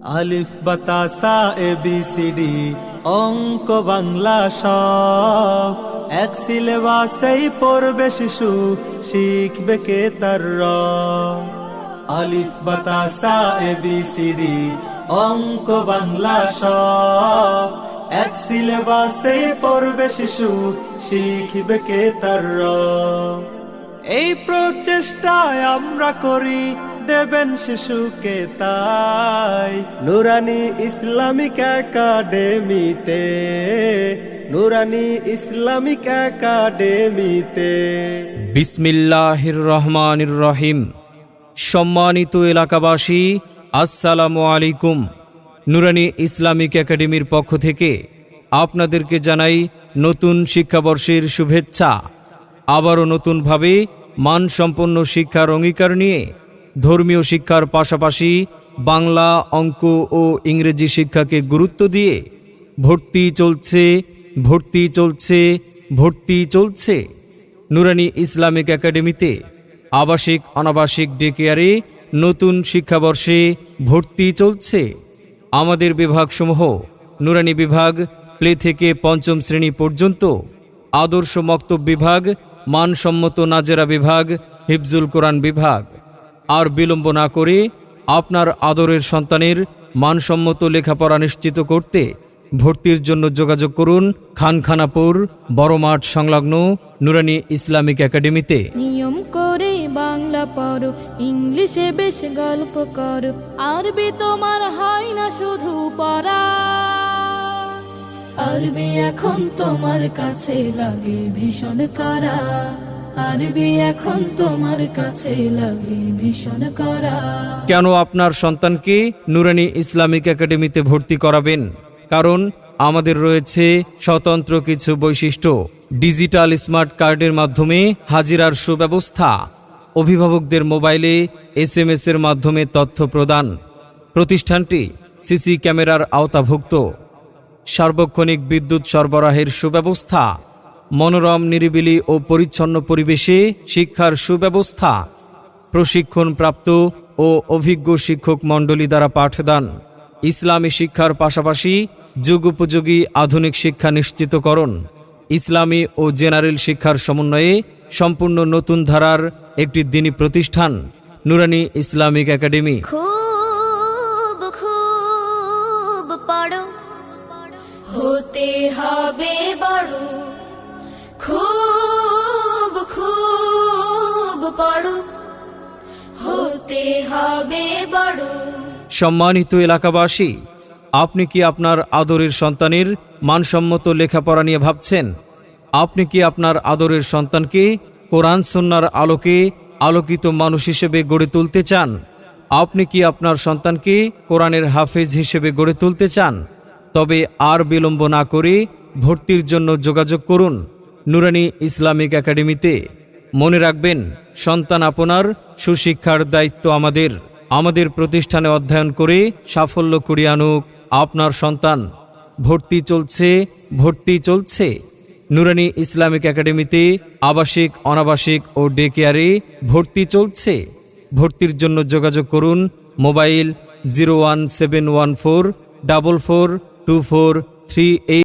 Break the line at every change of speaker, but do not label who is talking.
আলিফ বাতাসা A B C D, অঙ্ক বাংলা সব। এক সিলেবাসেই পড়বে শিশু, শিখবে কে তার আলিফ বাতাসা এ বি সি ডি, অঙ্ক বাংলা সব। এক সিলেবাসেই পড়বে শিশু, শিখবে কে তার এই প্রচেষ্টায় আমরা করি দেবেন শিশুকে তাই। নুরানি ইসলামিক একাডেমিতে, নুরানি ইসলামিক একাডেমিতে।
বিসমিল্লাহির রহমানির রহিম। সম্মানিত এলাকাবাসী, আসসালামু আলাইকুম। নুরানি ইসলামিক একাডেমির পক্ষ থেকে আপনাদেরকে জানাই নতুন শিক্ষাবর্ষের শুভেচ্ছা। আবারও নতুনভাবে মানসম্পন্ন শিক্ষার অঙ্গীকার নিয়ে ধর্মীয় শিক্ষার পাশাপাশি বাংলা, অঙ্ক ও ইংরেজি শিক্ষাকে গুরুত্ব দিয়ে ভর্তি চলছে ভর্তি চলছে ভর্তি চলছে। নুরানি ইসলামিক একাডেমিতে আবাসিক, অনাবাসিক ডেকেয়ারে নতুন শিক্ষাবর্ষে ভর্তি চলছে। আমাদের বিভাগসমূহ, নুরানি বিভাগ, প্লে থেকে পঞ্চম শ্রেণি পর্যন্ত, আদর্শ মক্তব বিভাগ, মানসম্মত নাজেরা বিভাগ, হিফজুল কোরআন বিভাগ। আর বিলম্ব না করে আপনার আদরের সন্তানের মানসম্মত লেখাপড়া নিশ্চিত করতে ভর্তির জন্য যোগাযোগ করুন খানখানাপুর, বড়মাঠ সংলগ্ন নুরানি ইসলামিক একাডেমিতে।
নিয়ম করে বাংলা পড়ো, ইংলিশে বেশ গল্প করো, আরবি তোমার হয় না শুধু পড়া। আরবি এখন তোমার কাছে লাগে ভীষণ করা।
কেন আপনার সন্তানকে নুরানি ইসলামিক একাডেমিতে ভর্তি করাবেন? কারণ আমাদের রয়েছে স্বতন্ত্র কিছু বৈশিষ্ট্য। ডিজিটাল স্মার্ট কার্ডের মাধ্যমে হাজিরার সুব্যবস্থা। অভিভাবকদের মোবাইলে এস এম এর মাধ্যমে তথ্য প্রদান। প্রতিষ্ঠানটি সিসি ক্যামেরার আওতাভুক্ত। সার্বক্ষণিক বিদ্যুৎ সরবরাহের সুব্যবস্থা। মনোরম, নিরিবিলি ও পরিচ্ছন্ন পরিবেশে শিক্ষার সুব্যবস্থা। প্রশিক্ষণপ্রাপ্ত ও অভিজ্ঞ শিক্ষক মণ্ডলী দ্বারা পাঠদান। ইসলামী শিক্ষার পাশাপাশি যুগোপযোগী আধুনিক শিক্ষা নিশ্চিতকরণ। ইসলামী ও জেনারেল শিক্ষার সমন্বয়ে সম্পূর্ণ নতুন ধারার একটি দিনী প্রতিষ্ঠান, নুরানি ইসলামিক একাডেমি।
হতে হবে বড়
সম্মানিত এলাকাবাসী, আপনি কি আপনার আদরের সন্তানের মানসম্মত লেখাপড়া নিয়ে ভাবছেন? আপনি কি আপনার আদরের সন্তানকে কোরআন সন্ন্যার আলোকে আলোকিত মানুষ হিসেবে গড়ে তুলতে চান? আপনি কি আপনার সন্তানকে কোরআনের হাফেজ হিসেবে গড়ে তুলতে চান? তবে আর বিলম্ব না করে ভর্তির জন্য যোগাযোগ করুন নুরানি ইসলামিক একাডেমিতে। মনে রাখবেন সন্তান আপনার, সুশিক্ষার দায়িত্ব আমাদের। আমাদের প্রতিষ্ঠানে অধ্যয়ন করে সাফল্য কুড়িয়ে আনুক আপনার সন্তান। ভর্তি চলছে ভর্তি চলছে। নুরানি ইসলামিক একাডেমিতে আবাসিক, অনাবাসিক ও ডে কেয়ারে ভর্তি চলছে। ভর্তির জন্য যোগাযোগ করুন mobile zero one seven one four double four two four three eight